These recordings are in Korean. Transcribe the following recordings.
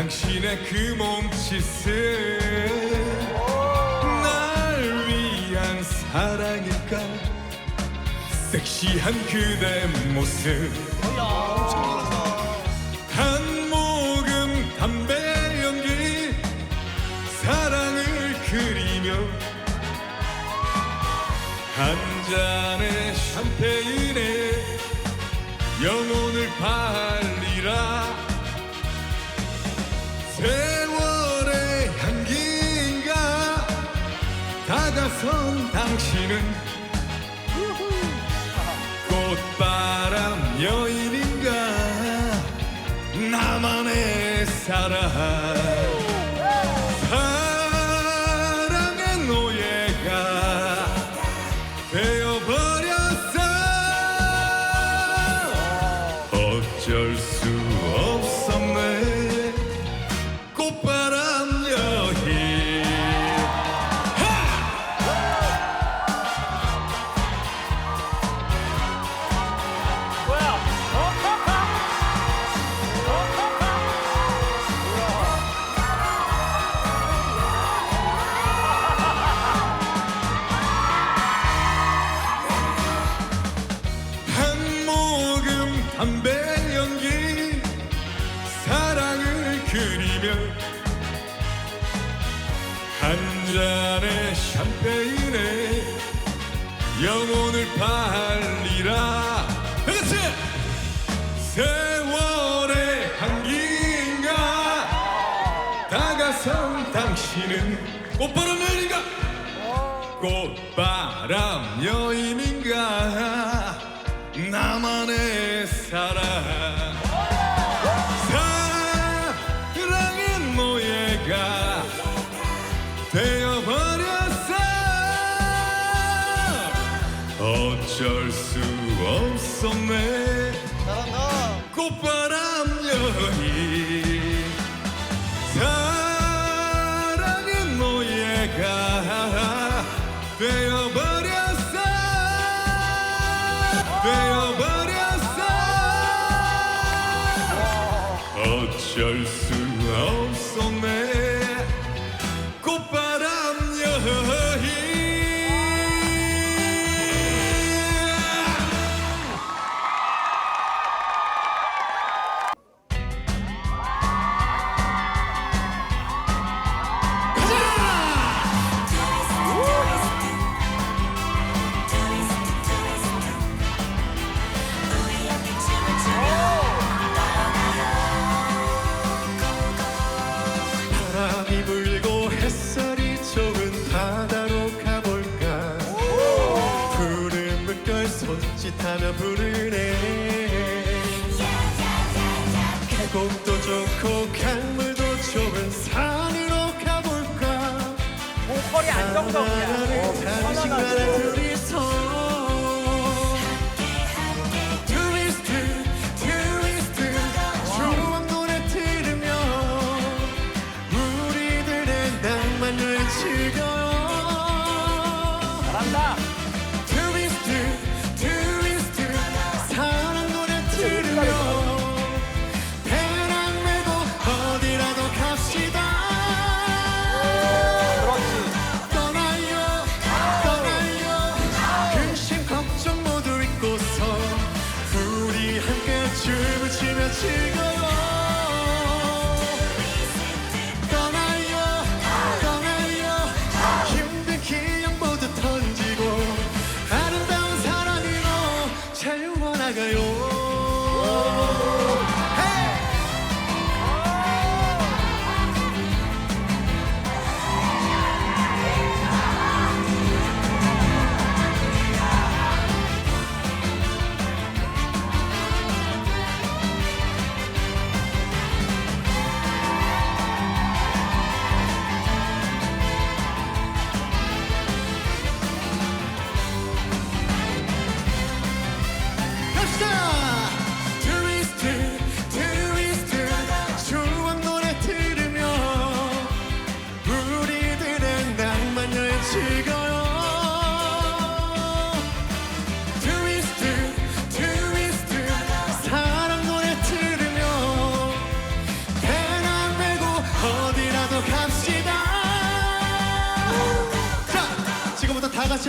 당신의 그 몸짓은 날 위한 사랑일까? 섹시한 그대 모습. 한 모금 담배 연기. 사랑을 그리며 한 잔의 샴페인에 영혼 꽃바람 여인인가? 나만의 사랑 그리며 한 잔의 샴페인에 영혼을 발리라. 다같이! 세월의 향기인가 다가선 당신은 꽃바람 여인인가? 꽃바람 여인인 어쩔 수 없었네. 꽃바람 여인 사랑의 노예가 되어버렸어 계곡도 좋고 강물도 좋은 산으로 가볼까 보컬이 안정적이야. 당신과는 둘이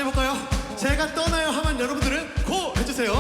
해볼까요? 제가 떠나요 하면 여러분들은 고 해주세요.